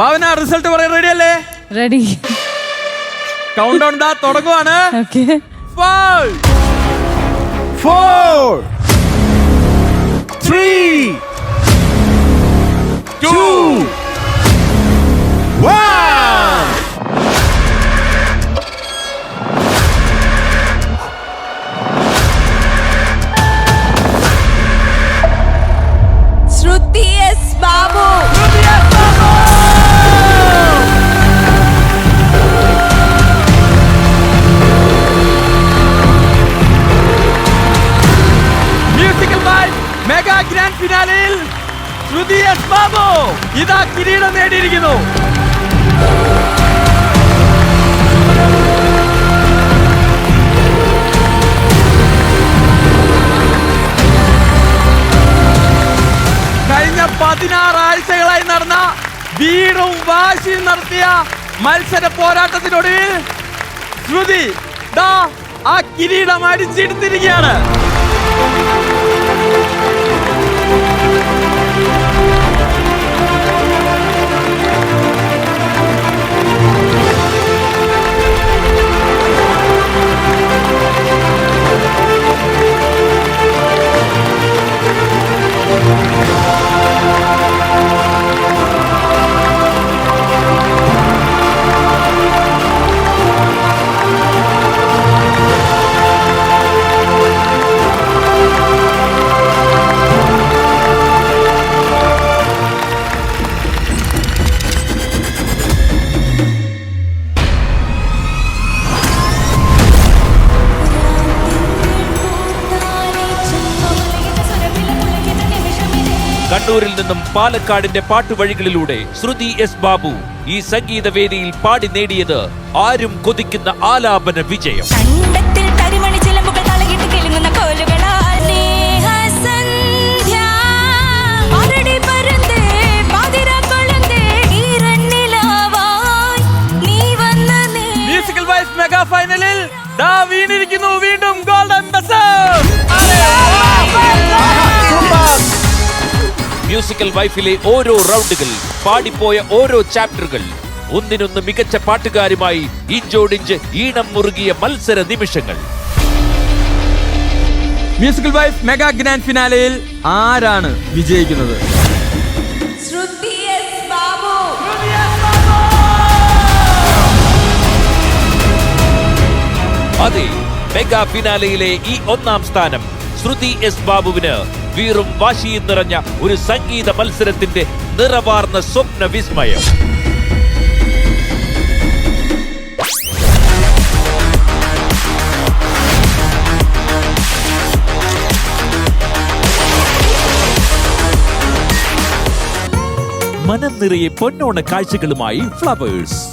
ഭാവന result പറയാൻ ready അല്ലേ? Ready count down ദാ തുടങ്ങുവാണ്. Okay four four, three, Shruthi S Babu ഇതാ കിരീടം നേടിയിരിക്കുന്നു. കഴിഞ്ഞ പതിനാറാഴ്ചകളായി നടന്ന വീടും വാശിയും നടത്തിയ മത്സര പോരാട്ടത്തിനൊടുവിൽ ശ്രുതി ദാ ആ കിരീടം അടിച്ചെടുത്തിരിക്കുകയാണ്. കണ്ണൂരിൽ നിന്നും പാലക്കാടിന്റെ പാട്ടുവഴികളിലൂടെ ശ്രുതി എസ് ബാബു ഈ സംഗീതവേദിയിൽ പാടി നേടിയത് ആരും കൊതിക്കുന്ന ആലാപന വിജയം. മ്യൂസിക്കൽ വൈഫിലെ ഓരോ റൗണ്ടുകൾ പാടിപ്പോയ ഓരോ ചാപ്റ്ററുകൾ ഒന്നിനൊന്ന് മികച്ച പാട്ടുകാരുമായി ഇഞ്ചോടിഞ്ച് ഈണം മുറുകിയ മത്സര നിമിഷങ്ങൾ. മ്യൂസിക്കൽ വൈഫ് മെഗാ ഗ്രാൻഡ് ഫിനാലയിൽ ആരാണ് വിജയിക്കുന്നത്? ശ്രുതി എസ് ബാബു! അതെ മെഗാ ഫിനാലയിലെ ഈ ഒന്നാം സ്ഥാനം ശ്രുതി എസ് ബാബുവിന്. വീറും വാശിയും നിറഞ്ഞ ഒരു സംഗീത മത്സരത്തിന്റെ നിറവാർന്ന സ്വപ്ന വിസ്മയം. മനം നിറയെ പൊന്നോണ കാഴ്ചകളുമായി ഫ്ലവേഴ്സ്.